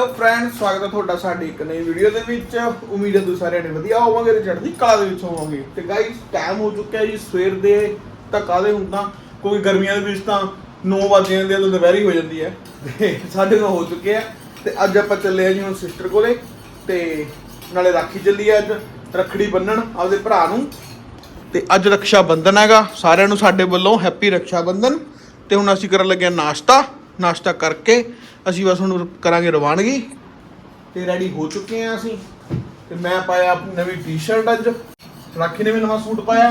Hello friend, ਸਵਾਗਤ ਹੈ ਤੁਹਾਡਾ ਸਾਡੀ ਇੱਕ ਨਈ ਵੀਡੀਓ ਦੇ ਵਿੱਚ। ਉਮੀਦ ਹੈ ਤੁਸੀਂ ਸਾਰੇ ਨੇ ਵਧੀਆ ਹੋਵੋਗੇ ਤੇ ਚੜ੍ਹਦੀ ਕਲਾ ਦੇ ਵਿੱਚ ਹੋਵੋਗੇ। ਤੇ ਗਾਇਸ ਟਾਈਮ ਹੋ ਚੁੱਕਿਆ ਜੀ, ਸਵੇਰ ਦੇ ਧੱਕਾ ਦੇ ਹੁੰਦਾ ਕੋਈ ਗਰਮੀਆਂ ਦੇ ਵਿੱਚ ਤਾਂ 9 ਵਜੇ ਜਾਂਦੇ ਤਾਂ ਦੁਪਹਿਰੀ ਹੋ ਜਾਂਦੀ ਹੈ। ਤੇ ਸਾਡੇ ਨਾਲ ਹੋ ਚੁੱਕੇ ਆ। ਤੇ ਅੱਜ ਆਪਾਂ ਚੱਲੇ ਆ ਜੀ ਹੁਣ ਸਿਸਟਰ ਕੋਲੇ। ਤੇ ਨਾਲੇ ਰਾਖੀ ਚੱਲੀ ਆ ਅੱਜ, ਰੱਖੜੀ ਬੰਨਣ ਆਪਦੇ ਭਰਾ ਨੂੰ। ਤੇ ਅੱਜ ਰਕਸ਼ਾ ਬੰਧਨ ਹੈਗਾ, ਸਾਰਿਆਂ ਨੂੰ ਸਾਡੇ ਵੱਲੋਂ ਹੈਪੀ ਰਕਸ਼ਾ ਬੰਧਨ ਤੇ ਹੁਣ ਅਸੀਂ ਕਰਨ ਲੱਗੇ ਹਾਂ ਨਾਸ਼ਤਾ। ਨਾਸ਼ਤਾ ਕਰਕੇ ਅਸੀਂ ਬਸ ਹੁਣ ਕਰਾਂਗੇ ਰਵਾਨਗੀ ਤੇ ਰੈਡੀ ਹੋ ਚੁੱਕੇ ਹਾਂ ਅਸੀਂ। ਤੇ ਮੈਂ ਪਾਇਆ ਆਪਣੀ ਨਵੀਂ ਟੀ-ਸ਼ਰਟ ਅੱਜ। ਰਾਖੀ ਨੇ ਵੀ ਨਵਾਂ ਸੂਟ ਪਾਇਆ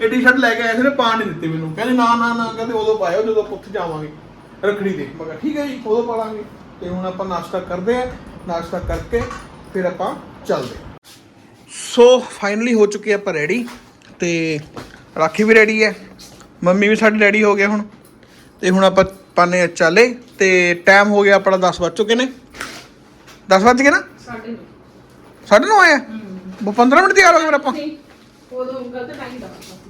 ਇਹ ਟੀ-ਸ਼ਰਟ ਲੈ ਕੇ ਆਏ ਸੀ ਨੇ ਪਾ ਨਹੀਂ ਦਿੱਤੀ ਮੈਨੂੰ। ਕਹਿੰਦੇ ਨਾ ਨਾ ਨਾ, ਕਹਿੰਦੇ ਉਦੋਂ ਪਾਇਓ, ਜਦੋਂ ਆਪਾਂ ਉੱਥੇ ਜਾਵਾਂਗੇ। ਰੱਖੜੀ ਤੇ। ਮੈਂ ਕਿਹਾ ਠੀਕ ਹੈ ਜੀ, ਉਦੋਂ ਪਾਵਾਂਗੇ ਤੇ ਹੁਣ ਆਪਾਂ ਨਾਸ਼ਤਾ ਕਰਦੇ ਆਂ ਨਾਸ਼ਤਾ ਕਰਕੇ ਫਿਰ ਆਪਾਂ ਚੱਲਦੇ ਸੋ ਫਾਈਨਲੀ ਹੋ ਚੁੱਕੇ ਆਪਾਂ ਰੈਡੀ ਤੇ ਰਾਖੀ ਵੀ ਰੈਡੀ ਹੈ। ਮੰਮੀ ਵੀ ਸਾਡੀ ਰੈਡੀ ਹੋ ਗਏ ਹੁਣ। ਤੇ ਹੁਣ ਆਪਾਂ ਪਾਣੇ ਚਾਲੇ ਤੇ ਟਾਈਮ ਹੋ ਗਿਆ ਆਪਣਾ 10 ਵੱਜ ਚੁੱਕੇ ਨੇ। 10 ਵੱਜ ਗਏ ਨਾ? ਸਾਡੇ ਨੂੰ। ਸਾਢੇ ਨੌ ਆਇਆ? ਉਹ 15 ਮਿੰਟ ਹੋ ਗਏ ਫਿਰ ਆਪਾਂ।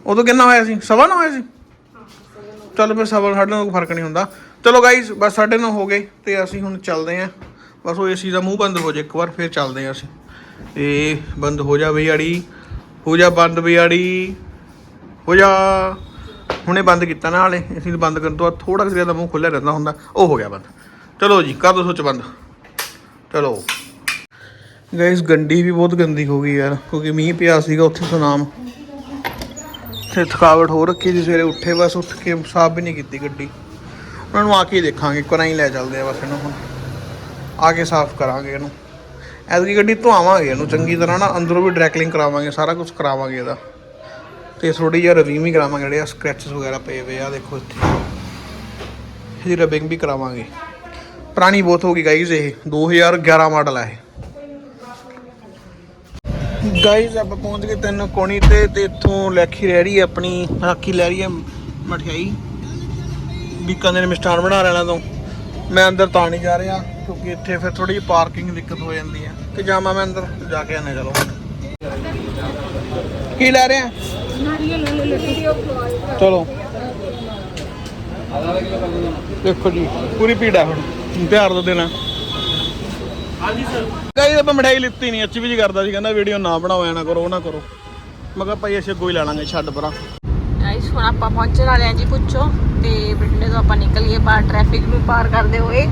ਉਦੋਂ ਦਾ ਕਿੰਨਾ ਹੋਇਆ ਸੀ? ਸਵਾ ਨੌ ਹੋਇਆ ਸੀ? ਚਲੋ ਫਿਰ ਸਵਾ ਸਾਡੇ ਨਾਲ ਕੋਈ ਫ਼ਰਕ ਨਹੀਂ ਹੁੰਦਾ। ਚਲੋ ਗਾਈਸ ਬਸ ਸਾਡੇ ਨਾਲ ਹੋ ਗਏ ਤੇ ਅਸੀਂ ਹੁਣ ਚੱਲਦੇ ਆਂ ਬਸ ਉਹ ਏਸੀ ਦਾ ਮੂੰਹ ਬੰਦ ਹੋ ਜਾਏ ਇੱਕ ਵਾਰ ਫਿਰ ਚੱਲਦੇ ਆਂ ਅਸੀਂ। ਇਹ ਬੰਦ ਹੋ ਜਾ ਬਈਆੜੀ ਹੋ ਜਾ ਬੰਦ ਬਈਆੜੀ ਹੋ ਜਾ। ਹੁਣੇ ਬੰਦ ਕੀਤਾ ਨਾ ਹਾਲੇ ਅਸੀਂ ਬੰਦ ਕਰਨ ਤੋਂ ਬਾਅਦ ਥੋੜਾ ਜਿਹਾ ਦਾ ਮੂੰਹ ਖੁੱਲਿਆ ਰਹਿੰਦਾ ਹੁੰਦਾ, ਉਹ ਹੋ ਗਿਆ ਬੰਦ। ਚਲੋ ਜੀ ਕਰ ਦੋ ਸੁੱਚ ਬੰਦ? ਚਲੋ। ਗਾਇਸ ਗੰਡੀ ਵੀ ਬਹੁਤ ਗੰਦੀ ਹੋ ਗਈ ਯਾਰ, ਕਿਉਂਕਿ ਮੀਂਹ ਪਿਆ ਸੀਗਾ ਉੱਥੇ ਸੁਨਾਮ। ਤੇ ਥਕਾਵਟ ਹੋ ਰੱਖੀ ਜੀ ਸਵੇਰੇ ਉੱਠੇ ਬਸ, ਉੱਠ ਕੇ ਸਾਫ਼ ਵੀ ਨਹੀਂ ਕੀਤੀ ਗੱਡੀ। ਉਹਨਾਂ ਨੂੰ ਆ ਕੇ ਹੀ ਦੇਖਾਂਗੇ, ਇੱਕ ਹੀ ਲੈ ਚੱਲਦੇ ਆ ਬਸ ਇਹਨੂੰ ਹੁਣ। ਆ ਕੇ ਸਾਫ਼ ਕਰਾਂਗੇ ਇਹਨੂੰ। ਐਤਕੀ ਗੱਡੀ ਧੁਆਵਾਂਗੇ ਇਹਨੂੰ, ਚੰਗੀ ਤਰ੍ਹਾਂ ਨਾ, ਅੰਦਰੋਂ ਵੀ ਡਰੈਕਲਿੰਗ ਕਰਾਵਾਂਗੇ, ਸਾਰਾ ਕੁਝ ਕਰਾਵਾਂਗੇ ਇਹਦਾ। ਤੇ ਥੋੜੀ ਜਿਹੀ ਰਵੀਮ ਵੀ ਕਰਾਵਾਂਗੇ, ਜਿਹੜੇ ਆ ਸਕ੍ਰੈਚਸ ਵਗੈਰਾ ਪਏ ਹੋਏ ਆ, ਦੇਖੋ ਇੱਥੇ। ਇਹਦੀ ਰਬਿੰਗ ਵੀ ਕਰਾਵਾਂਗੇ। ਪੁਰਾਣੀ ਬਹੁਤ ਹੋ ਗਈ ਗਾਈਜ਼ ਇਹ 2011 ਮਾਡਲ ਹੈ ਇਹ। ਗਾਈਜ਼ ਆਪਾਂ ਪਹੁੰਚ ਗਏ ਤਿੰਨ ਕੋਣੀ ਤੇ ਤੇ ਇੱਥੋਂ ਲੈਖੀ ਰਹਿ ਰਹੀ ਹੈ ਆਪਣੀ, ਰਾਖੀ ਲੈ ਰਹੀ ਹੈ ਮਠਿਆਈ। ਬੀਕਾਨੇਰ ਨੇ ਮਿਸਟਾਨ ਬਣਾ ਰਹਿਣਾ ਤੋਂ। ਮੈਂ ਅੰਦਰ ਤਾਂ ਨਹੀਂ ਜਾ ਰਿਹਾ, ਕਿਉਂਕਿ ਇੱਥੇ ਫਿਰ ਥੋੜੀ ਜਿਹੀ ਪਾਰਕਿੰਗ ਦਿੱਕਤ ਹੋ ਜਾਂਦੀ ਹੈ। ਕਿ ਜਾਵਾਂ ਮੈਂ ਅੰਦਰ ਜਾ ਕੇ ਆਨੇ ਚਲੋ। ਕੀ ਲੈ ਰਹੇ ਆ? ਚਲੋ। ਦੇਖੋ ਜੀ ਪੂਰੀ ਭੀੜ ਹੈ ਹੁਣ। ਤਿਆਰ ਦੋ ਦੇਣਾ। ਹਾਂਜੀ ਸਰ ਗਾਈ ਆਪਾਂ ਮਠਾਈ ਲਿੱਤੀ ਨਹੀਂ ਅੱਛੀ ਵੀ ਜੀ ਕਰਦਾ ਸੀ ਕਹਿੰਦਾ ਵੀਡੀਓ ਨਾ ਬਣਾਓ ਐ ਨਾ ਕਰੋ ਉਹ ਨਾ ਕਰੋ। ਮੈਂ ਕਿਹਾ ਭਾਈ ਅਸੀਂ ਅੱਗੋਂ ਹੀ ਲੈ ਲਾਂਗੇ ਛੱਡ ਪਰਾਂ। ਗਾਇਸ ਹੁਣ ਆਪਾਂ ਪਹੁੰਚਣ ਵਾਲੇ ਹਾਂ ਜੀ ਪੁੱਛੋ। ਤੇ ਬਠਿੰਡੇ ਤੋਂ ਆਪਾਂ ਨਿਕਲੀਏ ਬਾਹਰ ਟ੍ਰੈਫਿਕ ਨੂੰ ਪਾਰ ਕਰਦੇ ਹੋਏ।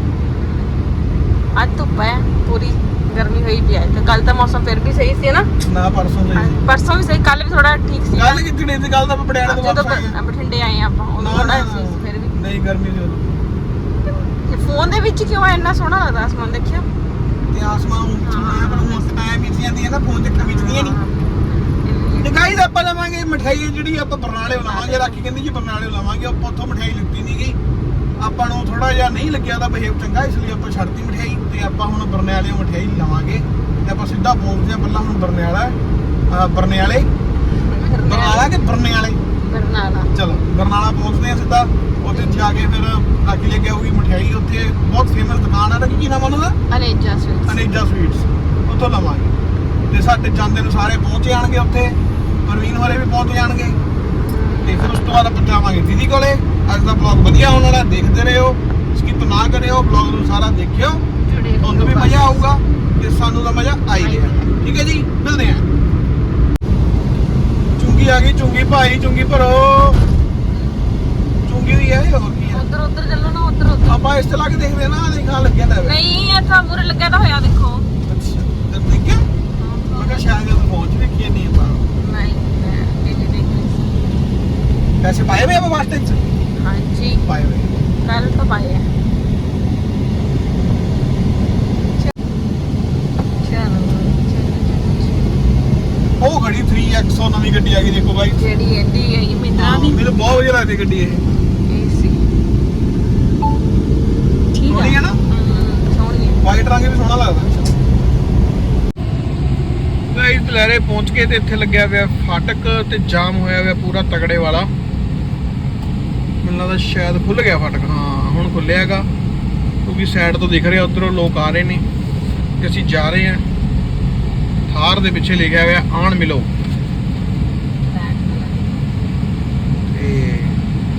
ਅੱਜ ਧੁੱਪ ਹੈ ਪੂਰੀ। ਗਰਮੀ ਹੋਈ ਪਈ ਹੈ। ਤੇ ਕੱਲ ਤਾਂ ਮੌਸਮ ਫਿਰ ਵੀ ਸਹੀ ਸੀ ਨਾ? ਨਾ ਪਰਸੋਂ ਹਾਂ, ਦੇ ਪਰਸੋਂ ਵੀ ਸਹੀ ਕੱਲ ਵੀ ਥੋੜਾ ਠੀਕ ਸੀ। ਗੱਲ ਕਿੱਥੇ ਨਹੀਂ ਸੀ? ਗੱਲ ਤਾਂ ਆਪਾਂ ਪਟਿਆਲੇ ਤੋਂ ਜਦੋਂ ਵਾਪਸ ਆਏ ਹਾਂ। ਬਠਿੰਡੇ ਆਏ ਹਾਂ ਆਪਾਂ ਉਦੋਂ ਨਾ, ਥੋੜਾ ਨਾ, ਸੀ ਫਿਰ ਵੀ। ਨਹੀਂ ਗਰਮੀ ਸੀ ਉਦੋਂ। ਫੋਨ ਦੇ ਵਿੱਚ ਕਿਉਂ ਇੰਨਾ ਸੋਹਣਾ ਲੱਗਦਾ ਅਸਮਾਨ ਦੇਖਿਓ ਤੇ ਆਸਮਾਨ ਉੱਚਾ ਆਇਆ ਪਰ ਹੁਣ ਟਾਈਮ ਵਿੱਚ ਜਾਂਦੀ ਹੈ ਨਾ ਫੋਨ ਚੱਕਰ ਵਿੱਚ ਨਹੀਂ ਨਹੀਂ ਤੇ ਗਾਈਜ਼ ਆਪਾਂ ਲਵਾਂਗੇ ਮਠਾਈ ਜਿਹੜੀ ਆਪਾਂ ਬਰਨਾਲੇ ਲਾਵਾਂਗੇ ਰਾਖੀ ਕਹਿੰਦੀ ਜੀ ਬਰਨਾਲੇ ਲਾਵਾਂਗੇ ਆਪਾਂ ਉੱਥੋਂ ਮਠਾਈ ਲਿੱਤੀ ਨਹੀਂ ਗਈ ਆਪਾਂ ਨੂੰ ਥੋੜਾ ਜਿਹਾ ਨਹੀਂ ਲੱਗਿਆ ਦਾ ਬਿਹੇਵ ਚੰਗਾ ਇਸ ਲਈ ਆਪਾਂ ਛੱਡਤੀ ਮਠਾਈ ਤੇ ਆਪਾਂ ਹੁਣ ਬਰਨਾਲੇ ਮਠਾਈ ਲਵਾਂਗੇ। ਤੇ ਆਪਾਂ ਸਿੱਧਾ ਪਹੁੰਚਦੇ ਹਾਂ ਪਹਿਲਾਂ ਹੁਣ ਬਰਨਾਲਾ ਅਹ ਬਰਨਾਲੇ ਕਿ ਬਰਨਾਲੇ ਬਰਨਾਲਾ। ਚਲੋ ਬਰਨਾਲਾ ਪਹੁੰਚਦੇ ਹਾਂ ਸਿੱਧਾ। ਉੱਥੇ ਜਾ ਕੇ ਫਿਰ ਰਾਖੀ ਲੈ ਕੇ ਆਊਗੀ ਮਠਿਆਈ। ਉੱਥੇ ਬਹੁਤ ਫੇਮਸ ਦੁਕਾਨ ਹੈ। ਰਾਖੀ ਕੀ ਨਾਮ ਆ ਉਹਨਾਂ ਦਾ? ਅਨੇਜਾ ਸਵੀਟਸ ਅਨੇਜਾ ਸਵੀਟਸ ਉੱਥੋਂ ਲਵਾਂਗੇ। ਤੇ ਸਾਡੇ ਜਾਂਦੇ ਨੂੰ ਸਾਰੇ ਪਹੁੰਚ ਜਾਣਗੇ ਉੱਥੇ। ਪ੍ਰਵੀਨ ਹੋਰੇ ਵੀ ਪਹੁੰਚ ਜਾਣਗੇ। ਤੇ ਫਿਰ ਉਸ ਤੋਂ ਬਾਅਦ ਆਪਾਂ ਜਾਵਾਂਗੇ। ਦੀਦੀ ਕੋਲੇ? ਅੱਜ ਦਾ ਵਲੌਗ ਵਧੀਆ ਹੋਣ ਵਾਲਾ ਦੇਖਦੇ ਰਹੋ ਸਕਿਪ ਨਾ ਕਰਿਓ ਵਲੌਗ ਨੂੰ ਸਾਰਾ ਦੇਖਿਓ। ਜੁੜੇ ਤੁਹਾਨੂੰ ਵੀ ਮਜ਼ਾ ਆਊਗਾ ਤੇ ਸਾਨੂੰ ਤਾਂ ਮਜ਼ਾ ਆਈ ਗਿਆ। ਠੀਕ ਹੈ ਜੀ ਮਿਲਦੇ ਹਾਂ। ਚੁੰਗੀ ਆ ਗਈ ਚੁੰਗੀ ਭਾਈ ਚੁੰਗੀ ਭਰੋ। ਚੁੰਗੀ ਦੀ ਹੈ ਇਹ ਹੋਰ ਕੀ ਹੈ? ਉਧਰ ਉਧਰ ਚੱਲੋ ਨਾ ਉਧਰ ਉਧਰ। ਆਪਾਂ ਇਸ ਤੇ ਲਾ ਕੇ ਦੇਖਦੇ ਹਾਂ ਨਾ ਦੇਖਾ ਲੱਗਿਆ ਤਾਂ ਹੈ। ਨਹੀਂ ਇੱਥਾ ਮੂਰੇ ਲੱਗਿਆ ਤਾਂ ਹੋਇਆ ਦੇਖੋ। ਅੱਛਾ ਤੇ ਦੇਖਿਆ ਮੈਂ ਕਿਹਾ ਸ਼ਾਇਦ ਇਹ ਪਹੁੰਚ ਵੀ ਕੀ ਨਹੀਂ ਆਪਾਂ। ਨਹੀਂ ਮੈਂ ਇਹ ਨਹੀਂ ਦੇਖ। ਰਹੀ ਸੀ। ਪੈਸੇ ਪਾਏ ਹੋਏ ਆਪਾਂ ਵਾਸਤੇ ਚ? ਹਾਂਜੀ। ਪਾਏ ਹੋਏ। ਕੱਲ ਤਾਂ ਪਾਏ ਆ। ਉਹ ਘੜੀ 3X ਨਵੀਂ ਗੱਡੀ ਆ ਗਈ ਦੇਖੋ ਬਾਈ। ਜਿਹੜੀ ਐਡੀ ਹੈ ਇਹ ਮਿੰਦਰਾ ਦੀ ਮੈਨੂੰ ਬਹੁਤ ਵਧੀਆ ਲੱਗਦੀ ਗੱਡੀ ਇਹ। ਏਸੀ ਠੀਕ ਸੋਹਣੀ ਹੈ ਨਾ? ਹਮ, ਸੋਹਣੀ ਹੈ ਵਾਈਟ ਰੰਗ ਵੀ ਸੋਹਣਾ ਲੱਗਦਾ। ਗਾਈਸ ਲਹਿਰੇ ਪਹੁੰਚ ਕੇ ਤੇ ਇੱਥੇ ਲੱਗਿਆ ਹੋਇਆ ਫਾਟਕ ਤੇ ਜਾਮ ਹੋਇਆ ਹੋਇਆ ਪੂਰਾ ਤਗੜੇ ਵਾਲਾ। ਮੈਨੂੰ ਲੱਗਦਾ ਸ਼ਾਇਦ ਖੁੱਲ ਗਿਆ ਫਾਟਕ। ਹਾਂ, ਹੁਣ ਖੁੱਲਿਆ ਕਿਉਂਕਿ ਸਾਈਡ ਤੋਂ ਦਿਖ ਰਿਹਾ, ਉਧਰੋਂ ਲੋਕ ਆ ਰਹੇ ਨੇ। ਤੇ ਅਸੀਂ ਜਾ ਰਹੇ ਹਾਂ। ਥਾਰ ਦੇ ਪਿੱਛੇ ਲਿਖਿਆ ਹੋਇਆ, ਆਣ ਮਿਲੋ। ਤੇ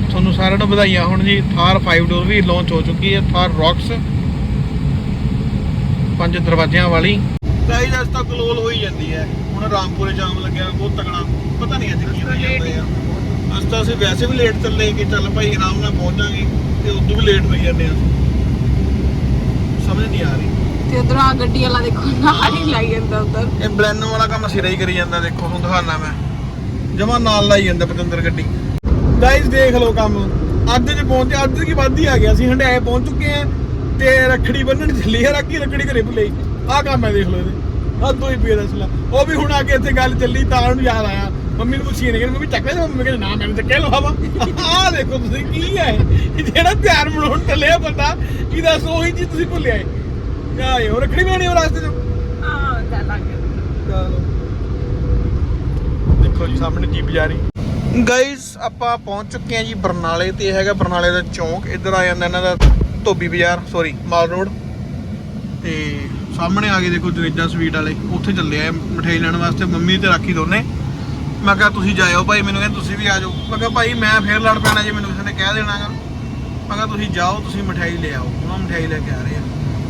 ਤੁਹਾਨੂੰ ਸਾਰਿਆਂ ਨੂੰ ਵਧਾਈਆਂ। ਹੁਣ ਜੀ, ਥਾਰ 5 ਡੋਰ ਵੀ ਲਾਂਚ ਹੋ ਚੁੱਕੀ ਹੈ। ਥਾਰ ਰੌਕਸ ਪੰਜ ਦਰਵਾਜ਼ਿਆਂ ਵਾਲੀ। ਗਾਈਸ ਅੱਜ ਤੱਕ ਕਲੋਲ ਹੋਈ ਜਾਂਦੀ ਹੈ। ਹੁਣ ਰਾਮਪੁਰੇ ਜਾਮ ਲੱਗਿਆ, ਬਹੁਤ ਤਕੜਾ। ਪਤਾ ਨਹੀਂ ਅੱਜ ਕੀ ਹੋ ਜਾਂਦਾ ਆ ਅੱਜ ਤਾਂ ਅਸੀਂ ਵੈਸੇ ਵੀ ਲੇਟ ਚੱਲੇ ਕਿ ਚੱਲ ਭਾਈ ਆਰਾਮ ਨਾਲ ਪਹੁੰਚ ਜਾਾਂਗੇ ਤੇ ਉਦੋਂ ਵੀ ਲੇਟ ਹੋਈ ਜਾਂਦੇ ਆ ਸਮਝ ਨਹੀਂ ਆ ਰਹੀ। ਤੇ ਉਧਰ ਆ ਗੱਡੀ ਵਾਲਾ ਦੇਖੋ ਨਾਲ ਹੀ ਲਾਈ ਜਾਂਦਾ ਉਧਰ। ਇਹ ਬਲੈਨੋ ਵਾਲਾ ਕੰਮ ਸਿਰੇ ਹੀ ਕਰੀ ਜਾਂਦਾ ਦੇਖੋ ਤੁਹਾਨੂੰ ਦਿਖਾਣਾ ਮੈਂ। ਜਮਾ ਨਾਲ ਲਾਈ ਜਾਂਦਾ ਪਤੰਦਰ ਗੱਡੀ। ਗਾਇਸ ਦੇਖ ਲਓ ਕੰਮ। ਅੱਜ ਚ ਪਹੁੰਚੇ ਅੱਜ ਕੀ ਵੱਧ ਹੀ ਆ ਗਿਆ। ਸੀ ਹੰਡਾਏ ਪਹੁੰਚ ਚੁੱਕੇ ਆ ਤੇ ਰਖੜੀ ਬੰਨਣ ਚੱਲੀ ਆ ਰਾਕੀ ਰਖੜੀ ਘਰੇ ਭੁੱਲੇ ਆਹ ਕੰਮ ਹੈ ਦੇਖ ਲਓ ਇਹਦੇ। ਹੱਦੋਂ ਹੀ ਪੀਆ ਦਸਲਾ ਉਹ ਵੀ ਹੁਣ ਆ ਕੇ ਇੱਥੇ ਗੱਲ ਚੱਲੀ ਤਾਂ ਉਹਨੂੰ ਯਾਦ ਆਇਆ। ਮੰਮੀ ਨੂੰ ਪੁੱਛੀ ਨਹੀਂ ਕਿ ਮੰਮੀ ਚੱਕ ਲੈ ਮੰਮੀ ਕਹਿੰਦੀ ਨਾ ਮੈਨੂੰ ਚੱਕੇ ਲੋ ਹਵਾ। ਆਹ ਦੇਖੋ ਤੁਸੀਂ ਕੀ ਹੈ। ਇਹ ਜਿਹੜਾ ਪਿਆਰ ਬਣਾਉਣ ਚੱਲਿਆ ਬੰਦਾ ਕੀ ਦੱਸ ਉਹੀ ਚੀਜ਼ ਤੁਸੀਂ ਭੁੱਲਿਆ ਏ। ਕਿਆ ਇਹ ਰਖੜੀ ਬਣਾਉਣੀ ਉਹ ਰਸਤੇ ਚ। ਹਾਂ ਚੱਲ ਆ ਗਿਆ ਚਲੋ। ਦੇਖੋ ਜੀ ਸਾਹਮਣੇ ਜੀਪ ਜਾ ਰਹੀ। ਗਾਇਸ ਆਪਾਂ ਪਹੁੰਚ ਚੁੱਕੇ ਹਾਂ ਜੀ ਬਰਨਾਲੇ ਤੇ ਇਹ ਹੈਗਾ ਬਰਨਾਲੇ ਦਾ ਚੌਂਕ। ਇੱਧਰ ਆ ਜਾਂਦਾ ਇਹਨਾਂ ਦਾ ਧੋਬੀ ਬਾਜ਼ਾਰ ਸੌਰੀ ਮਾਲ ਰੋਡ। ਤੇ ਸਾਹਮਣੇ ਆ ਗਏ ਦੇਖੋ ਜਨੇਜਾ ਸਵੀਟ ਵਾਲੇ। ਉੱਥੇ ਚੱਲੇ ਆ ਮਠਿਆਈ ਲੈਣ ਵਾਸਤੇ। ਮੰਮੀ ਤੇ ਰਾਖੀ ਦੋਨੇ। ਮੈਂ ਕਿਹਾ ਤੁਸੀਂ ਜਾਇਓ ਭਾਈ, ਮੈਨੂੰ ਕਹਿੰਦੇ ਤੁਸੀਂ ਵੀ ਆ ਜਾਓ। ਮੈਂ ਕਿਹਾ ਭਾਈ, ਮੈਂ ਫੇਰ ਲੜ ਪੈਣਾ ਜੇ, ਮੈਨੂੰ ਕਿਸੇ ਨੇ ਕਹਿ ਦੇਣਾਗਾ ਮੈਂ ਕਿਹਾ ਤੁਸੀਂ ਜਾਓ, ਤੁਸੀਂ ਮਠਿਆਈ ਲੈ ਆਓ। ਉਹਨਾਂ ਮਠਿਆਈ ਲੈ ਕੇ ਆ ਰਹੇ ਆ।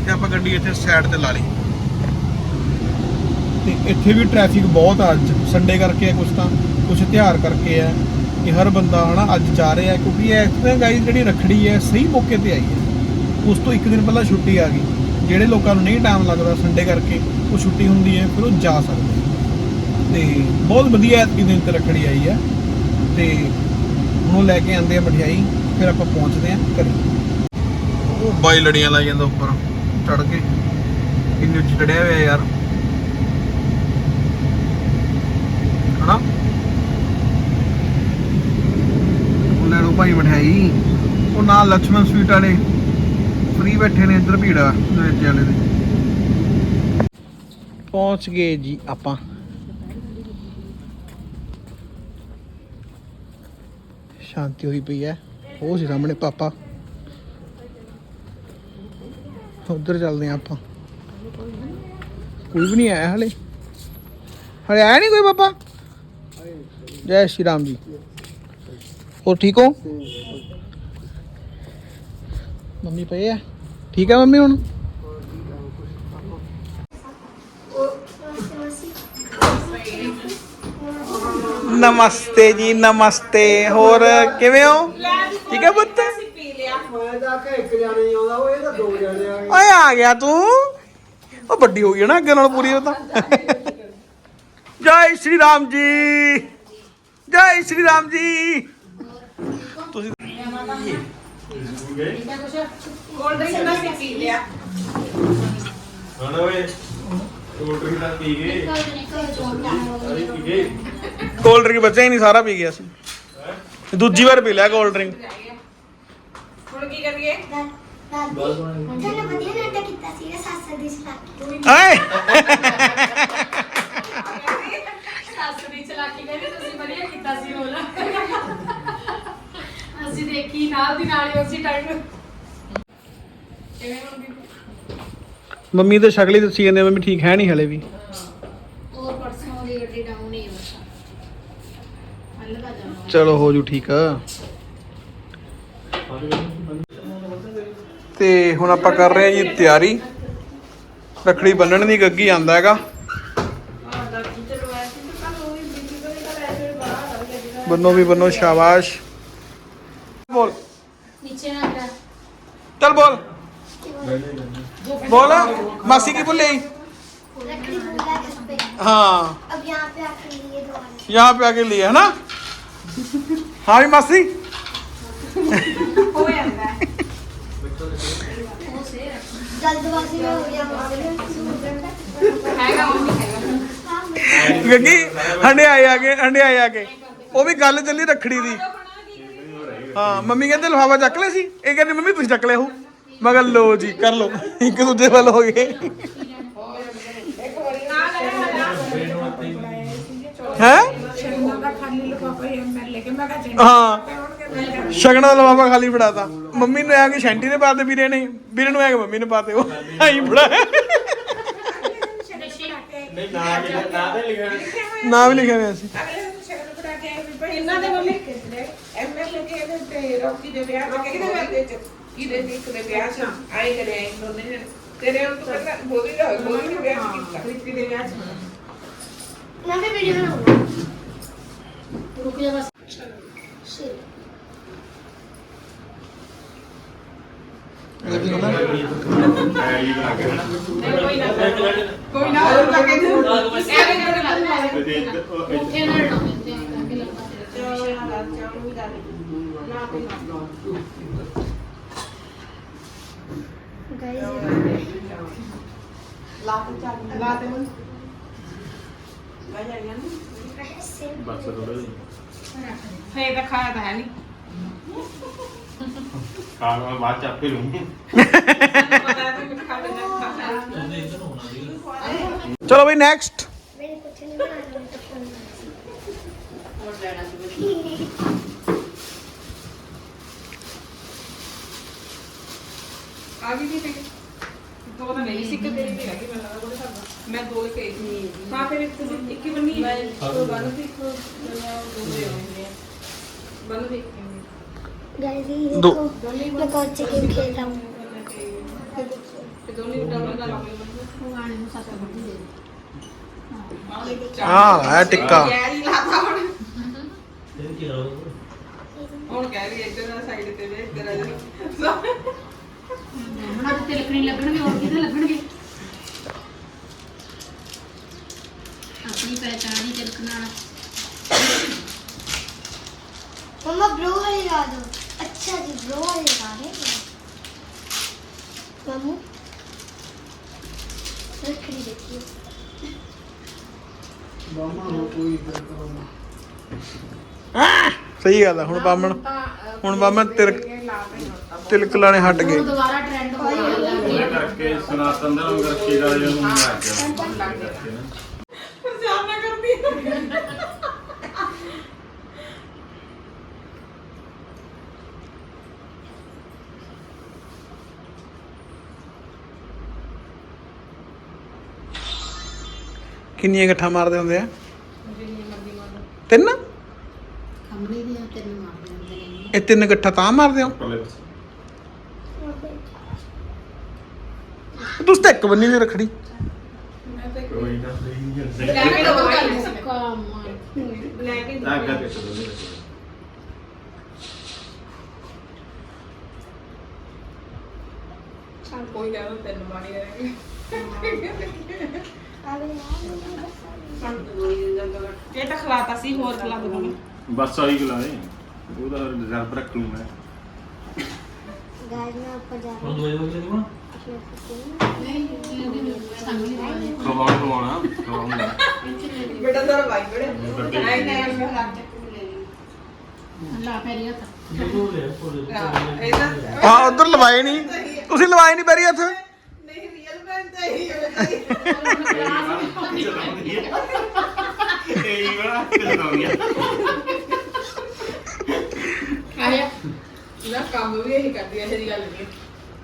ਤੇ ਆਪਾਂ ਗੱਡੀ ਇੱਥੇ ਸਾਈਡ ਤੇ ਲਾ ਲਈ। ਤੇ ਇੱਥੇ ਵੀ ਟ੍ਰੈਫਿਕ ਬਹੁਤ ਆ ਅੱਜ। ਸੰਡੇ ਕਰਕੇ ਆ ਕੁਛ ਤਾਂ, ਕੁਛ ਤਿਉਹਾਰ ਕਰਕੇ ਆ ਕਿ ਹਰ ਬੰਦਾ ਹਨਾ ਅੱਜ ਜਾ ਰਿਹਾ ਕਿਉਂਕਿ ਇਹ ਇਸ ਗਾਈਸ ਜਿਹੜੀ ਰੱਖੜੀ ਹੈ, ਸਹੀ ਮੌਕੇ ਤੇ ਆਈ ਹੈ। ਉਸ ਤੋਂ ਇੱਕ ਦਿਨ ਪਹਿਲਾਂ ਛੁੱਟੀ ਆ ਗਈ। ਜਿਹੜੇ ਲੋਕਾਂ ਨੂੰ ਨਹੀਂ ਟਾਈਮ ਲੱਗਦਾ ਸੰਡੇ ਕਰਕੇ, ਉਹ ਛੁੱਟੀ ਹੁੰਦੀ ਹੈ, ਫਿਰ ਉਹ ਜਾ ਸਕਦੇ ਤੇ ਬਹੁਤ ਵਧੀਆ ਐਤਕੀ ਦਿਨ ਤੇ ਰੱਖੜੀ ਆਈ ਆ ਤੇ ਉਹਨੂੰ ਲੈ ਕੇ ਆਂਦੇ ਆ ਮਠਿਆਈ, ਫਿਰ ਆਪਾਂ ਪਹੁੰਚਦੇ ਆ ਘਰੇ। ਉਹ ਬਾਈ ਲੜੀਆਂ ਲਾਈ ਜਾਂਦਾ ਉੱਪਰ ਚੜ ਕੇ। ਇੰਨੇ ਚੜਿਆ ਹੋਇਆ ਯਾਰ। ਹਣਾ ਉਹ ਲੈ ਲੋ ਭਾਈ ਮਠਿਆਈ। ਉਹ ਨਾਲ ਲక్ష్మణ ਸਵੀਟ ਵਾਲੇ। ਫਰੀ ਬੈਠੇ ਨੇ ਇੱਧਰ ਭੀੜਾ ਦੇ ਵਾਲੇ ਦੇ। ਪਹੁੰਚ ਗਏ ਜੀ ਆਪਾਂ। ਸ਼ਾਂਤੀ ਹੋਈ ਪਈ ਹੈ। ਉਹ ਸੀ ਸਾਹਮਣੇ ਪਾਪਾ। ਉਧਰ ਚੱਲਦੇ ਆ ਆਪਾਂ। ਕੋਈ ਵੀ ਨਹੀਂ ਆਇਆ ਹਲੇ। ਹਲੇ ਆਇਆ ਨਹੀਂ ਕੋਈ ਪਾਪਾ? ਜੈ ਸ਼੍ਰੀ ਰਾਮ ਜੀ। ਹੋਰ ਠੀਕ ਹੋ? ਮੰਮੀ ਪਈ ਆ? ਠੀਕ ਹੈ ਮੰਮੀ ਹੁਣ? ਨਮਸਤੇ ਜੀ ਨਮਸਤੇ। ਹੋਰ ਕਿਵੇਂ ਹੋ? ਠੀਕ ਹੈ ਪੁੱਤ? ਮੈਂ ਤਾਂ ਕਿ ਇੱਕ ਜਾਣੇ ਹੀ ਆਉਂਦਾ ਉਹ ਇਹ ਤਾਂ ਦੋ ਜਾਣੇ ਆ। ਗਏ ਓਏ ਆ ਗਿਆ ਤੂੰ। ਉਹ ਵੱਡੀ ਹੋ ਗਈ ਨਾ ਅੱਗੇ ਨਾਲ ਪੂਰੀ ਉਹ ਤਾਂ। ਜੈ ਸ਼੍ਰੀ ਰਾਮ ਜੀ। ਜੈ ਸ਼੍ਰੀ ਰਾਮ ਜੀ। ਤੁਸੀਂ ਕੋਲਡ ਡਰਿੰਕ ਦਾ ਸੀ ਪੀ ਲਿਆ ਹਣ ਓਏ ਕੋਲਡ ਡਰਿੰਕ ਤਾਂ ਪੀ ਗਏ ਅਰੇ ਪੀ ਗਏ ਕੋਲਡ ਡਰਿੰਕ ਬੱਚਾ ਹੀ ਨਹੀਂ ਸਾਰਾ ਪੀ ਗਿਆ ਸੀ। ਦੂਜੀ ਵਾਰ ਪੀ ਲਿਆ ਕੋਲਡ ਡਰਿੰਕ। ਹੁਣ ਕੀ ਕਰੀਏ? ਚਲੋ ਵਧੀਆ ਨਾਟਕ ਕੀਤਾ ਸੀ ਸੱਸ ਦੀ ਸਲਾਕੀ ਆਏ ਸਾਸਰੀ ਚਲਾਕੀ ਕਹਿੰਦੇ ਤੁਸੀਂ ਵਧੀਆ ਕੀਤਾ ਸੀ ਰੋਲ। ਅਸੀਂ ਦੇਖੀ ਨਾਲ ਦੀ ਨਾਲ ਹੀ ਉਸੇ ਟਾਈਮ ਮੰਮੀ ਤਾਂ ਸ਼ਕਲ ਹੀ ਦੱਸੀ ਜਾਂਦੇ ਮੰਮੀ ਠੀਕ ਹੈ ਨਹੀਂ ਹਲੇ ਵੀ ਹੋਰ ਪਰਸੋਂ ਦੀ ਗੱਡੀ ਡਾਊਨ ਹੀ ਹੋਇਆ ਹੱਲ ਦਾ ਜਾਣਾ ਚਲੋ ਹੋ ਜੂ ਠੀਕ ਆ ਤੇ ਹੁਣ ਆਪਾਂ ਕਰ ਰਹੇ ਹਾਂ ਜੀ ਤਿਆਰੀ ਰੱਖੜੀ ਬੰਨਣ ਦੀ ਗੱਗੀ ਆਂਦਾ ਹੈਗਾ ਬੰਨੋ ਵੀ ਬੰਨੋ ਸ਼ਾਬਾਸ਼ ਬੋਲ ਨੀਚੇ ਨਾ ਗਿਰਾ ਚੱਲ ਬੋਲ बोला मासी की बोल ले लकड़ी भूला इस पे हाँ अब यहाँ पे आके लिए दोबारा यहाँ पे आके लिए है ना ਹਾਂ ਵੀ ਮਾਸੀ ਹੋ ਜਾਂਦਾ ਜਲਦਬਾਜ਼ੀ ਹੋ ਆ ਕੇ ਹੰਡਿਆਏ ਆ ਕੇ ਉਹ ਵੀ ਗੱਲ ਚੱਲੀ ਰੱਖੜੀ ਦੀ ਹਾਂ ਮੰਮੀ ਕਹਿੰਦੇ ਲਿਫਾਫਾ ਚੱਕ ਲੈ ਸੀ ਇਹ ਕਹਿੰਦੇ ਮੰਮੀ ਤੁਸੀਂ ਚੱਕ ਲਿਆ ਹੋ ਮੈਂ ਲੋ ਜੀ ਕਰ ਲੋ ਇੱਕ ਦੂਜੇ ਵੱਲ ਹੋ ਗਏ ਹੈ ਉਹਦਾ ਖਾਲੀ ਲਿਫਾਫਾ ਹੀ ਮੈਂ ਸ਼ਗਨ ਦਾ ਲਫਾਫਾ ਖਾਲੀ ਫੜਾਤਾ ਮੰਮੀ ਨੂੰ ਆ ਕੇ ਸ਼ੈਂਟੀ ਨੇ ਪਾਤੇ ਵੀਰੇ ਨੇ। ਵੀਰੇ ਨੂੰ ਆ ਕੇ ਮੰਮੀ ਨੇ ਪਾਤੇ ਉਹ ਆਈ ਫੜਾਇਆ ਨਹੀਂ ਨਾ ਲਿਖਿਆ ਨਾ ਤੇ ਲਿਖਿਆ। ਨਾਮ ਵੀ ਲਿਖਿਆ ਹੋਇਆ ਸੀ। ਇਹਨਾਂ ਦੇ ਮੰਮੀ ਐਮਐਲਏ ਕੇ ਇਹਦੇ ਤੇ ਰੌਕੀ ਦੇ ਵਿਆਹ ਚ ਕਿਹਦੇ ਵਿਆਹ ਦੇ ਚ? ਇਹਦੇ ਦੇ ਇੱਕ ਦੇ ਵਿਆਹ ਚ। ਆਏ ਕਰੇ ਆਏ ਦੋਨੇ ਜਣੇ। ਤੇਰੇ ਉਹ ਤੋਂ ਪਹਿਲਾਂ ਬੋਲੀ ਦਾ ਬੋਲੀ ਦੇ ਵਿਆਹ ਕੀਤਾ? ਪ੍ਰੀਤੀ ਦੇ ਵਿਆਹ ਚ। ਮੈਂ ਵੀ ਵੀਡੀਓ ਬਣਾਉਂਗਾ। ਰੁਕ ਜਾ ਬਸ। ਇਹ ਨਾ ਕੋਈ ਨਾ ਕੋਈ ਨਾ ਹੋਰ ਲਾ ਕੇ ਦੂੰ ਐਵੇਂ ਕਰਦੇ ਤੇ ਨਾ ਚਾਹ ਦਾ ਨਾ ਨਾ ਗਾਇਸ ਲਾ ਤੇ ਚੱਲ ਲਾ ਤੇ ਹੁਣ ਲੈ ਜਾਈਆਂ ਸੇਮ ਬਸ ਥੋੜਾ ਜਿਹਾ ਫੇਰ ਤਾਂ ਖਾਇਆ ਤਾਂ ਹੈ ਨਹੀਂ ਖਾਣ ਵਾਲਾ ਬਾਅਦ ਚ ਆਪੇ ਲੂੰ ਪਤਾ ਹੈ ਕਿ ਖਾ ਲੈਣਾ ਚਲੋ ਬਈ ਨੈਕਸਟ ਮੇਰੇ ਕੁਝ ਨਹੀਂ ਬਣਾਉਣਾ ਮੈਂ ਤਾਂ ਫੋਨ ਮੈਂ ਦੋ ਹੀ ਕਹੀ ਹਾਂ ਫਿਰ ਇੱਕ ਇੱਕ ਹੀ ਬੰਨੀ ਮੈਂ ਬੰਨ ਤੇ ਇੱਕ ਮੈਂ ਦੋ ਦੇ ਆਉਂਦੇ ਬੰਨ ਦੇਖੀ ਗਾਇਜ਼ ਇਹ ਦੋ। ਦੇਖੋ ਮੈਂ ਕੌਚ ਗੇਮ ਖੇਡ ਰਹਾ ਹੂੰ ਤੇ ਦੋਨੇ ਡਾਊਨ ਦਾ ਲਾਉਂਦੇ ਹਾਂ ਹੈ ਟਿੱਕਾ। ਗੈਰ ਹੀ ਲਾਤਾ ਹੁਣ। ਹੁਣ ਕਹਿ ਰਹੀ ਇੱਧਰ ਦਾ ਸਾਈਡ ਤੇ ਵੇ ਇੱਧਰ ਆ ਜਾ। ਤਿਲਕਣੀ ਲੱਗਣਗੇ ਹੋਰ ਕਿਤੇ ਲੱਗਣਗੇ? ਆਪਣੀ ਪਹਿਚਾਨ ਹੀ ਤਿਲਕ ਨਾਲ मम्मा ब्रो वाली ला दो अच्छा जी ब्रो वाली ला रहे मम्मू रखड़ी देखिए ਬਾਮਾ ਹੋ ਕੋਈ ਕਰਦਾ ਸਹੀ ਗੱਲ ਆ ਹੁਣ ਬਾਮਣ ਹੁਣ ਬਾਮਣ ਤਿਲਕ ਤਿਲਕ ਲਾਣੇ ਹਟ ਗਏ ਹੁਣ ਦੁਬਾਰਾ ਟ੍ਰੈਂਡ ਹੋ ਉਹਦੇ ਗਿਆ ਕਰਕੇ ਸਨਾਤਨ ਧਰਮ ਕਰਕੇ ਦਾ ਜਿਹੜਾ ਨੂੰ ਲੱਗ ਕਿੰਨੀਆਂ ਇਕੱਠਾ ਮਾਰਦੇ ਹੁੰਦੇ ਆ? ਤਿੰਨ? ਖੰਭਣੀ ਦੀਆਂ ਤਿੰਨ ਮਾਰ ਦਿੰਦੇ ਨੇ। ਇਹ ਤਿੰਨ ਇਕੱਠਾ ਤਾਂ ਮਾਰਦੇ ਹੋ? ਪਰਲੇ ਪਾਸੇ। ਤੁਸੀਂ ਤਾਂ ਇੱਕ ਬੰਨੀ ਦੀ ਰੱਖੜੀ। ਕੋਈ ਨਾ ਸਹੀ ਲੈ ਕੇ ਲੈ ਕੇ ਚਲੋ ਨਹੀਂ ਚੱਲ ਕੋਈ ਨਾ ਉਹ ਤੈਨੂੰ ਮਾਣੀ ਕਰਾਂਗੇ। अबे ਬਸ ਆਹੀ ਗੱਲ ਹੈ ਉਹਦਾ ਰਿਜ਼ਰਵ ਰੱਖ ਲੂ ਮੈਂ। ਗਾਇਜ਼ ਮੈਂ ਉੱਪਰ ਜਾ ਹੁਣ ਦੋਏ ਵਜੇ ਨਹੀਂ ਹੋਣਾ ਖਵਾਉਣ ਖਵਾਉਣਾ ਖਵਾਉਂਦਾ ਬੇਟਾ ਸਾਰਾ ਵਾਈ ਬੜੇ। ਨਹੀਂ ਨਹੀਂ ਮੈਂ ਉਧਰ ਲਵਾਏ ਨਹੀਂ। ਤੁਸੀਂ ਲਵਾਏ ਨਹੀਂ ਪੈਰੀ ਆਇਆ ਨਾ ਕੰਮ ਵੀ ਇਹੀ ਕਰਦੀ ਹੈ ਇਹਦੀ ਗੱਲ ਨਹੀਂ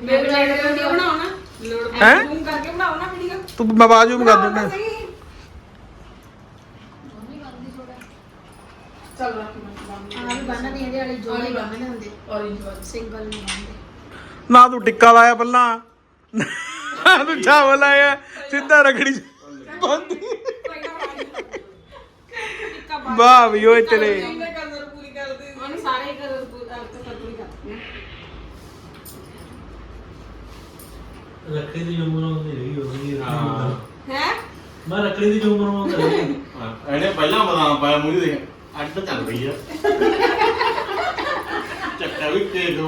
ਮੇਰੇ ਨਾਲ ਵੀਡੀਓ ਬਣਾਓ ਨਾ ਲੋੜ ਹੈਂ? ਜ਼ੂਮ ਕਰਕੇ ਬਣਾਓ ਨਾ ਵੀਡੀਓ ਤੂੰ ਮੈਂ ਬਾਜੂ ਨੂੰ ਕਰ ਦੂੰਗਾ ਚੱਲ ਰੱਖ ਮੈਂ ਆ ਵੀ ਬੰਨ ਦੇ ਇਹਦੇ ਵਾਲੀ ਜੋੜੀ ਬੰਨਦੇ ਹੁੰਦੇ ਔਰੇਂਜ ਵਾਲੀ ਸਿੰਗਲ ਨਹੀਂ ਬੰਨਦੇ ਨਾ ਤੂੰ ਟਿੱਕਾ ਲਾਇਆ ਪਹਿਲਾਂ ਨਾ ਤੂੰ ਚਾਵਲ ਲਾਇਆ ਸਿੱਧਾ ਰਖੜੀ ਬੰਦੀ। ਵਾਹ ਵੀ ਓਏ ਤੇਰੇ। ਉਹਨੇ ਕਲਰ ਪੂਰੀ ਕਰ ਦਿੱਤੀ ਉਹਨੇ ਸਾਰੇ ਕਲਰ ਪੂਰੀ ਕਰਤੀ ਰੱਖੜੀ ਦੀ ਉਮਰ ਹੁੰਦੀ ਰਹੀ ਹੋਣੀ ਹਾਂ ਹੈ? ਮੈਂ ਰੱਖੜੀ ਦੀ ਉਮਰ ਹੁੰਦੀ ਰਹੀ ਇਹਨੇ ਪਹਿਲਾਂ ਬਦਾਮ ਪਾਇਆ ਮੂੰਹ ਦੇ ਅੱਡ ਚੱਲ ਰਹੀ ਆ। ਚੱਕਾ ਵੀ ਕੇ ਦੋ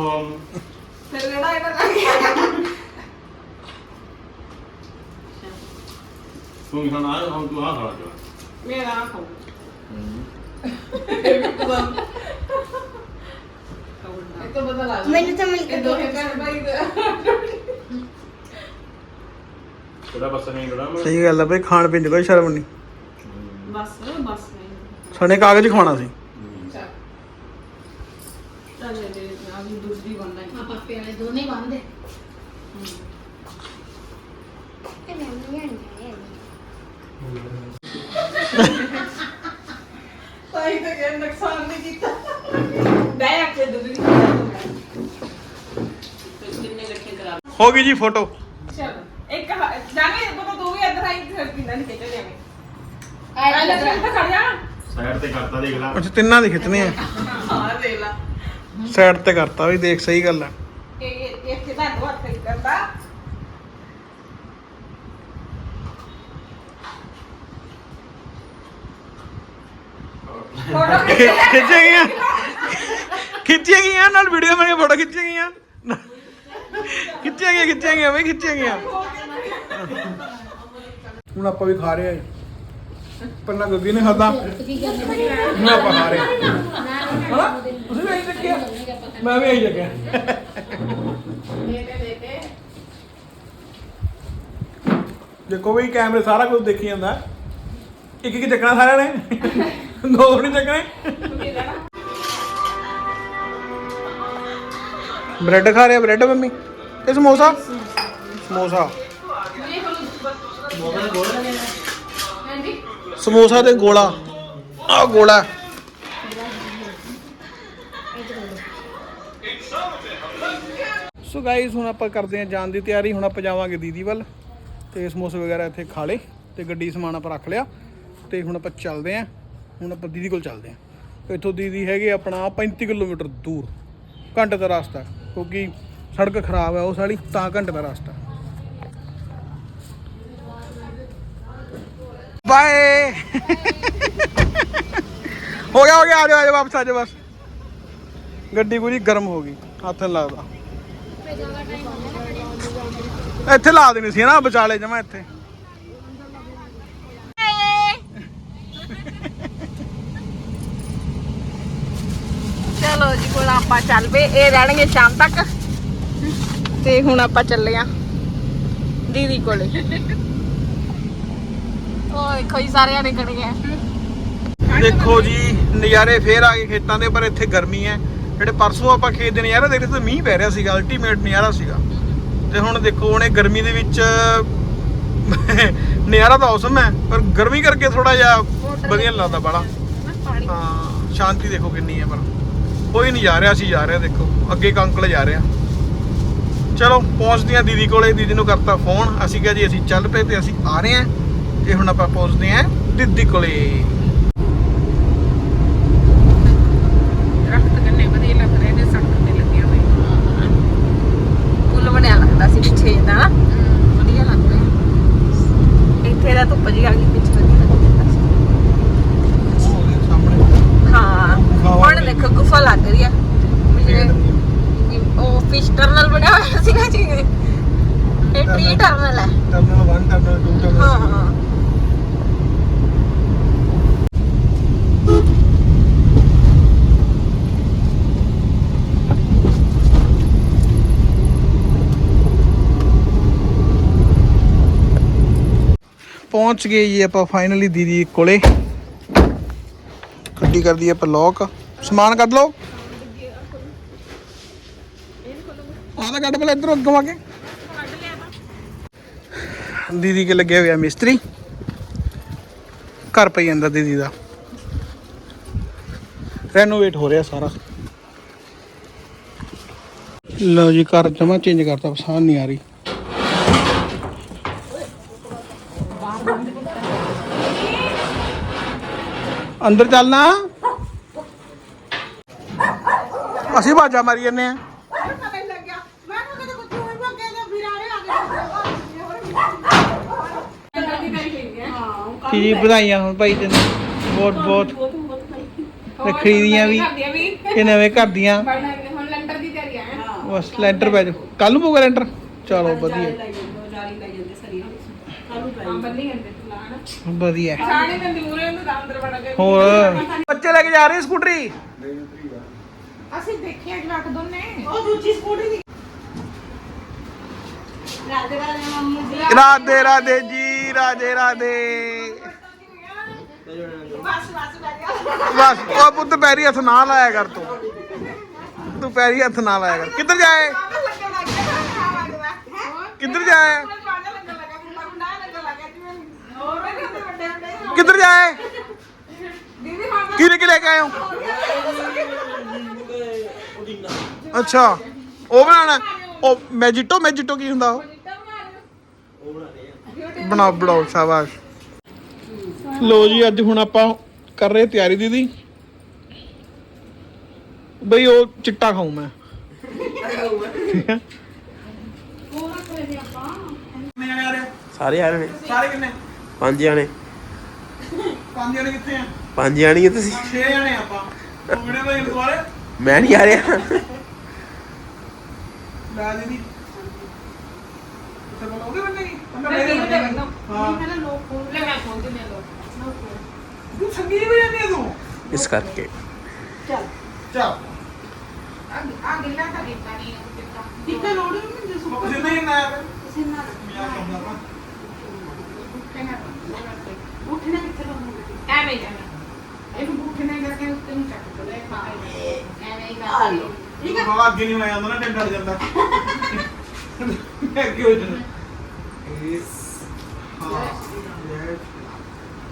ਫਿਰ ਜਿਹੜਾ ਇਹਦਾ ਲੱਗ ਗਿਆ? ਤੂੰ ਹੁਣ ਆ ਹੁਣ ਤੂੰ ਆ ਖਾ ਜਾ। ਮੈਂ ਆ ਖਾਉ ਸਹੀ ਗੱਲ ਆ ਬਈ ਖਾਣ ਪੀਣ ਦੀ ਕੋਈ ਸ਼ਰਮ ਨਹੀਂ। ਬਸ ਬਸ ਨਹੀਂ। ਸਣੇ ਕਾਗਜ਼ ਖਾਣਾ ਸੀ। ਹੋ ਗਈ ਜੀ ਫੋਟੋ। ਚਲੋ ਇੱਕ ਜਾਨੇ ਪਤਾ ਤੂੰ ਵੀ ਇੱਧਰ ਆਈ ਫਿਰ ਕਿੰਨਾ ਨਹੀਂ ਖਿੱਚ ਲਿਆਵੇਂ ਪਹਿਲੇ ਫਿਰ ਤਾਂ ਖੜ ਜਾ। ਸਾਈਡ ਤੇ ਕਰਤਾ ਦੇਖ ਲਾ। ਅੱਛਾ ਤਿੰਨਾਂ ਦੇ ਖਿੱਚਣੇ ਆ ਹਾਂ ਦੇਖ ਲਾ। ਸਾਈਡ ਤੇ ਕਰਤਾ ਵੀ ਦੇਖ ਸਹੀ ਗੱਲ ਆ ਇਹ ਇਹ ਇੱਥੇ ਤਾਂ ਦੋ ਹੱਥ ਹੀ ਕਰਦਾ। ਫੋਟੋ ਖਿ- ਖਿੱਚੀਆਂ ਗਈਆਂ। ਖਿੱਚੀਆਂ ਗਈਆਂ ਨਾਲ ਵੀਡੀਓ ਬਣ ਕੇ ਫੋਟੋ ਖਿੱਚੀਆਂ ਗਈਆਂ। ਖਿੱਚੀਆਂ ਗਈਆਂ ਖਿੱਚੀਆਂ ਗਈਆਂ ਬਈ ਖਿੱਚੀਆਂ ਗਈਆਂ ਹੁਣ ਆਪਾਂ ਵੀ ਖਾ ਰਹੇ ਆ ਪੰਨਾ ਗੱਗੀ ਨੇ ਖਾਦਾ ਹੁਣ ਆਪਾਂ ਖਾ ਰਹੇ ਹਾਂ। ਤੁਸੀਂ ਵੀ ਆਈ ਚੱਕਿਆ? ਮੈਂ ਵੀ ਆਈ ਚੱਕਿਆ। ਦੇਖੋ ਵੀ ਕੈਮਰੇ ਸਾਰਾ ਕੁਝ ਦੇਖੀ ਜਾਂਦਾ। ਇੱਕ ਇੱਕ ਚੱਕਣਾ ਸਾਰਿਆਂ ਨੇ। ਦੋ ਨਹੀਂ ਚੱਕਣੇ। ਬ੍ਰੈਡ ਖਾ ਰਿਹਾ, ਬ੍ਰੈਡ ਮੰਮੀ? ਇਹ ਸਮੋਸਾ? ਸਮੋਸਾ। ਸਮੋਸਾ ਤੇ ਗੋਲਾ। ਆ ਗੋਲਾ। ਸੋ ਗਾਈਸ ਹੁਣ ਆਪਾਂ ਕਰਦੇ ਹਾਂ ਜਾਣ ਦੀ ਤਿਆਰੀ। ਹੁਣ ਆਪਾਂ ਜਾਵਾਂਗੇ ਦੀਦੀ ਵੱਲ ਤੇ ਸਮੋਸੇ ਵਗੈਰਾ ਇੱਥੇ ਖਾ ਲੇ ਤੇ ਗੱਡੀ ਸਮਾਨ ਆਪਾਂ ਰੱਖ ਲਿਆ ਤੇ ਹੁਣ ਆਪਾਂ ਚੱਲਦੇ ਆਂ ਹੁਣ ਆਪਾਂ ਦੀਦੀ ਕੋਲ ਚੱਲਦੇ ਆਂ ਇੱਥੋਂ ਦੀਦੀ ਹੈਗੇ ਆਪਣਾ 35 ਕਿਲੋਮੀਟਰ ਦੂਰ। ਘੰਟੇ ਦਾ ਰਸਤਾ। ਕਿਉਂਕਿ ਸੜਕ ਖਰਾਬ ਹੈ ਉਹ ਸਾਲੀ ਤਾਂ ਘੰਟੇ ਦਾ ਰਸਤਾ। ਬਾਏ। ਹੋ ਗਿਆ ਹੋ ਗਿਆ, ਆ ਜਾਓ ਆ ਜਾਓ, ਵਾਪਸ ਆ ਜਾਓ, ਬਸ। ਗੱਡੀ ਪੂਰੀ ਗਰਮ ਹੋ ਗਈ, ਹੱਥ ਨਹੀਂ ਲੱਗਦਾ। ਇੱਥੇ ਲਾ ਦੇਣੀ ਸੀ ਨਾ ਵਿਚਾਲੇ ਜਮਾ ਇੱਥੇ। ਹੁਣ ਆਪਾਂ ਚੱਲ ਪਏ ਇਹ ਰਹਿਣਗੇ ਸ਼ਾਮ ਤੱਕ। ਤੇ ਹੁਣ ਆਪਾਂ ਚੱਲੇ ਆ ਦੀਦੀ ਕੋਲੇ। ਓਏ ਕੋਈ ਸਾਰੇ ਨੇ ਆ। ਦੇਖੋ ਜੀ ਨਜ਼ਾਰੇ ਫੇਰ ਆ ਗਏ ਖੇਤਾਂ ਦੇ ਪਰ ਇੱਥੇ ਗਰਮੀ ਹੈ। ਜਿਹੜੇ ਪਰਸੋਂ ਆਪਾਂ ਖੇਤ ਦੇ ਨਜ਼ਾਰੇ ਦੇਖਦੇ ਸੀ ਮੀਂਹ ਪੈ ਰਿਹਾ ਸੀਗਾ ਅਲਟੀਮੇਟ ਨਜ਼ਾਰਾ ਸੀਗਾ। ਤੇ ਹੁਣ ਦੇਖੋ ਇਹ ਗਰਮੀ ਦੇ ਵਿੱਚ ਨਜ਼ਾਰਾ ਤਾਂ ਔਸਮ ਹੈ ਪਰ ਗਰਮੀ ਕਰਕੇ ਥੋੜਾ ਜਿਹਾ ਵਧੀਆ ਲੱਗਦਾ ਬੜਾ ਹਾਂ ਸ਼ਾਂਤੀ ਦੇਖੋ ਕਿੰਨੀ ਹੈ ਪਰ। ਕੋਈ ਨਹੀਂ ਜਾ ਰਿਹਾ ਅਸੀਂ ਜਾ ਰਹੇ ਦੇਖੋ। ਅੱਗੇ ਇੱਕ ਅੰਕਲ ਜਾ ਰਿਹਾ ਚਲੋ ਪਹੁੰਚਦੇ ਹਾਂ ਦੀਦੀ ਕੋਲੇ ਦੀਦੀ ਨੂੰ ਕਰਤਾ ਫੋਨ। ਅਸੀਂ ਕਿਹਾ ਜੀ ਅਸੀਂ ਚੱਲ ਪਏ ਤੇ ਅਸੀਂ ਆ ਰਹੇ ਹਾਂ। ਤੇ ਹੁਣ ਆਪਾਂ ਪਹੁੰਚਦੇ ਹਾਂ ਦੀਦੀ ਕੋਲੇ। ਦਰਖਤ ਕੰਨੇ ਵਧੀਆ ਲੱਗ ਰਹੇ ਨੇ ਸੜਕ ਤੇ ਲੱਗੇ ਹੋਏ ਫੁੱਲ ਬਣਿਆ ਲੱਗਦਾ ਸੀ ਪਿੱਛੇ ਦਾ। ਵਧੀਆ ਲੱਗ ਰਿਹਾ। ਇੱਥੇ ਦਾ ਧੁੱਪ ਜੀ ਆ ਗਈ ਪਿੱਛੇ ਵਧੀਆ ਲੱਗਦਾ ਸੀ ਹਾਂ ਹੁਣ ਦੇਖੋ ਗੁਫਾ ਲੱਗ ਰਹੀ ਆ ਵੀ ਜਿਹੜੇ ਉਹ ਫਿਸ਼ ਟਰਨਲ ਬਣਿਆ ਹੋਇਆ ਸੀਗਾ ਜੀ ਇਹ ਟ੍ਰੀ ਟਰਨਲ ਹੈ ਟਰਮੀਨਲ 1 ਟਰਮੀਨਲ 2 ਟਰਮੀਨਲ ਹਾਂ ਹਾਂ ਪਹੁੰਚ ਗਏ ਜੀ ਆਪਾਂ ਫਾਈਨਲੀ ਦੀਦੀ ਕੋਲੇ। ਗੱਡੀ ਕਰਦੀ ਆਪਾਂ ਲੋਕ ਸਮਾਨ ਕੱਢ ਲਓ। ਆਹ ਤਾਂ ਕੱਢ ਪਹਿਲਾਂ ਇੱਧਰੋਂ ਅੱਗੋਂ ਆ ਕੇ ਦੀਦੀ ਕੇ ਲੱਗਿਆ ਹੋਇਆ ਮਿਸਤਰੀ ਘਰ ਪਈ ਜਾਂਦਾ ਦੀਦੀ ਦਾ ਰੈਨੋਵੇਟ ਹੋ ਰਿਹਾ ਸਾਰਾ ਲਓ ਜੀ ਘਰ ਜਮਾ ਚੇਂਜ ਕਰਤਾ ਪਸੰਦ ਨਹੀਂ ਆ ਰਹੀ ਅੰਦਰ ਚੱਲਣਾ ਅਸੀਂ ਬਾਜਾ ਮਾਰੀ ਜੰਨੇ ਆ ਕੀ ਵਧਾਈਆਂ ਹੁਣ ਭਾਈ ਤੈਨੂੰ। ਬਹੁਤ ਬਹੁਤ। ਰੱਖੜੀ ਦੀਆਂ ਵੀ ਇਹ ਨਵੇਂ ਘਰ ਦੀਆਂ। ਹੁਣ ਲੰਟਰ ਦੀ ਤਿਆਰੀ ਆ ਬਸ ਲੈਂਟਰ? ਪੈ ਜਾ ਕੱਲ ਨੂੰ ਪਊਗਾ ਲੈਂਟਰ ਚਲੋ ਵਧੀਆ ਬੰਨੀ ਹੁੰਦੇ ਲਾਣ ਵਧੀਆ। ਸਾਣੇ ਤੇ ਦੂਰੇ ਨੂੰ ਤਾਂ ਅੰਦਰ ਵੜ ਗਏ ਹੋਰ? ਬੱਚੇ ਲੈ ਕੇ ਜਾ ਰਹੇ ਸਕੂਟਰੀ? ਅਸੀਂ ਦੇਖਿਆ ਜਵਾਕ ਦੋਨੇ। ਰਾਧੇ ਰਾਧੇ ਜੀ ਰਾਧੇ ਰਾਧੇ। ਬਸ, ਉਹ ਪੁੱਤ ਪੈਰੀ ਹੱਥ ਨਾ ਲਾਇਆ ਕਰ ਤੂੰ। ਤੂੰ ਪੈਰੀ ਹੱਥ ਨਾ ਲਾਇਆ ਕਰ। ਕਿੱਧਰ ਜਾਏ? ਕਿੱਧਰ ਜਾਏ? ਕਿੱਧਰ ਜਾਏ? ਕਿਹਨੇ ਕਿ ਲੈ ਕੇ ਆਏ ਅੱਛਾ, ਉਹ ਬਣਾਣਾ ਉਹ ਮੈਜਿਟੋ ਮੈਜਿਟੋ ਕੀ ਹੁੰਦਾ ਉਹ? ਬਣਾਓ ਬਣਾਓ, ਸ਼ਾਬਾਸ਼। ਲੋ ਜੀ ਅੱਜ ਹੁਣ ਆਪਾਂ ਕਰ ਰਹੇ ਤਿਆਰੀ ਦੀਦੀ। ਬਈ ਉਹ ਚਿੱਟਾ ਖਾਉ ਮੈਂ। ਸਾਰੇ ਆਣੇ ਨੇ ਸਾਰੇ ਕਿੰਨੇ? ਪੰਜ ਜਾਣੇ। ਪੰਜ ਜਣੇ ਕਿੱਥੇ ਆ? ਪੰਜ ਜਾਣੀ ਤੁਸੀਂ। 6 ਜਣੇ ਆਪਾਂ। ਵੀਡੀਓ ਦਾ ਦੁਬਾਰੇ ਮੈਂ ਨਹੀਂ ਆ ਰਿਹਾ। ਲੈ ਦੀਦੀ ਤੇ ਬੋਲ ਉਹਦੇ ਬੰਦੇ ਨਹੀਂ ਮੇਰੇ ਬੰਦੇ ਹਾਂ। ਤੂੰ ਸੰਗੀ ਵੀ ਜਾਂਦੀ ਆ ਤੂੰ? ਇਸ ਕਰਕੇ। ਚੱਲ। ਉਹ ਜਿੰਨੇ ਨਾ ਆਵੇ ਮਜ਼ਾਕ ਕਰਦਾ ਵਾ ਬਾਬਾ ਅੱਗੇ ਨਹੀਂ ਹੋਇਆ ਜਾਂਦਾ ਨਾ ਟੈਂਟ ਅੜ ਜਾਂਦਾ। ਮੈਂ ਅੱਗੇ ਹੋ ਜਾਣਾ ਹਾਂ।